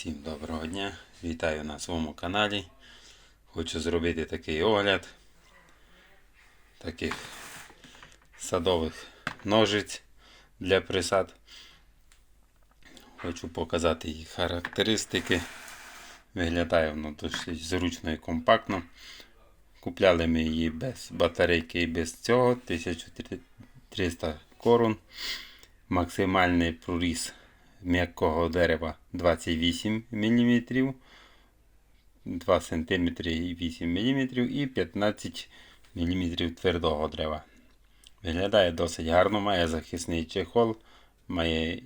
Всім доброго дня! Вітаю на своєму каналі. Хочу зробити такий огляд таких садових ножиць для присад. Хочу показати їх характеристики. Виглядає воно досить зручно і компактно. Купляли ми її без батарейки і без цього. 1300 корун. Максимальний проріз м'якого дерева 28 мм, 2 см і 8 мм і 15 мм твердого дерева. Виглядає досить гарно, має захисний чехол, має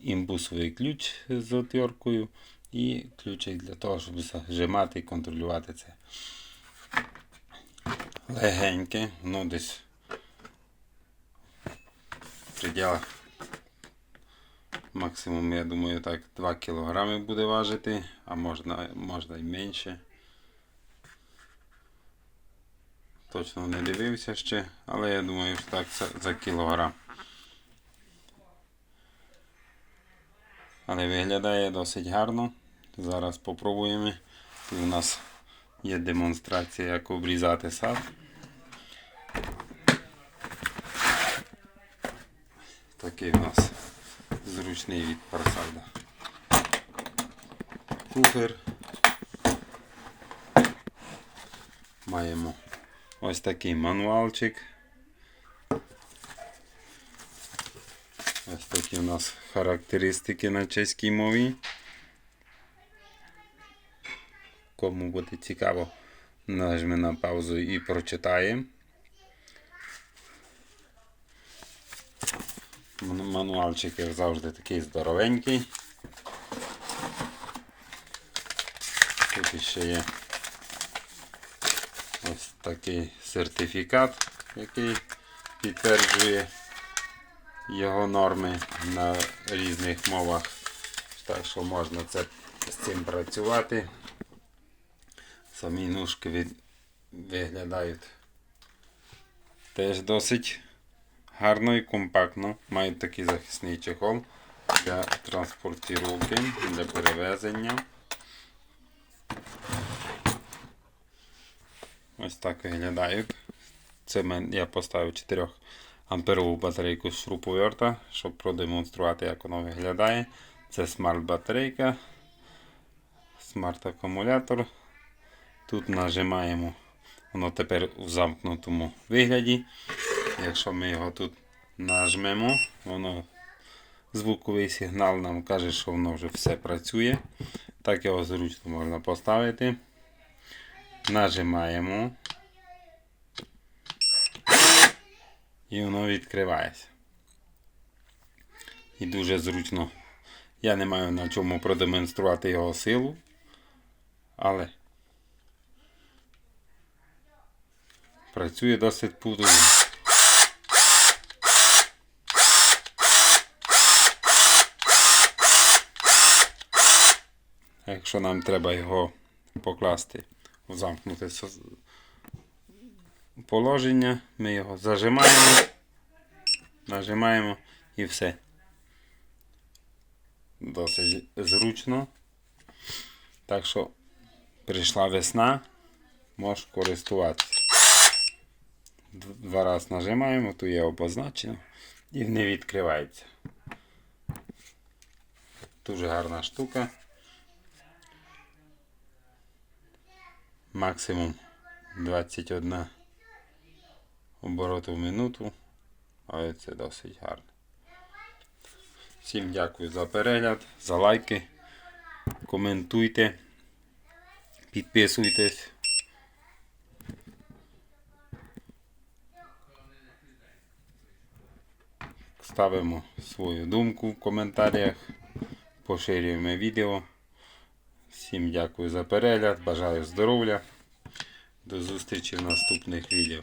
імбусовий ключ з отвіркою і ключик для того, щоб зажимати і контролювати це. Легеньке, ну десь в пределах Максимум, я думаю, так 2 кг буде важити, а можна, можна і менше. Точно не дивився ще, але я думаю, що так за, кілограм. Але виглядає досить гарно. Зараз попробуємо. І у нас є демонстрація, як обрізати сад. Такий у нас зручний від парсайда. Кухер. Маємо ось такий мануалчик. Ось такі у нас характеристики на чеській мові. Кому буде цікаво, нажме на паузу і прочитає. Мануальчик, як завжди, такий здоровенький. Тут ще є ось такий сертифікат, який підтверджує його норми на різних мовах. Так що можна це, з цим працювати. Самі ножки від, виглядають теж досить гарно і компактно. Мають такий захисний чехол для транспортировки, для перевезення. Ось так виглядають. Це я поставив 4 амперову батарейку з шуруповерта, щоб продемонструвати, як воно виглядає. Це смарт-батарейка, смарт-акумулятор. Тут нажимаємо, воно тепер у замкнутому вигляді. Якщо ми його тут нажмемо, воно звуковий сигнал нам каже, що воно вже все працює. Так його зручно можна поставити. Нажимаємо. І воно відкривається. І дуже зручно. Я не маю на чому продемонструвати його силу. Але працює досить потужно. Якщо нам треба його покласти у замкнуте положення, ми його зажимаємо, нажимаємо і все. Досить зручно. Так що прийшла весна, можеш користуватися. Два рази нажимаємо, тут є обозначено і не відкривається. Дуже гарна штука. Максимум 21 обороту в минуту, але це досить гарно. Всім дякую за перегляд, за лайки, коментуйте, підписуйтесь. Ставимо свою думку в коментарях, поширюємо відео. Всім дякую за перегляд, бажаю здоров'я. До зустрічі в наступних відео.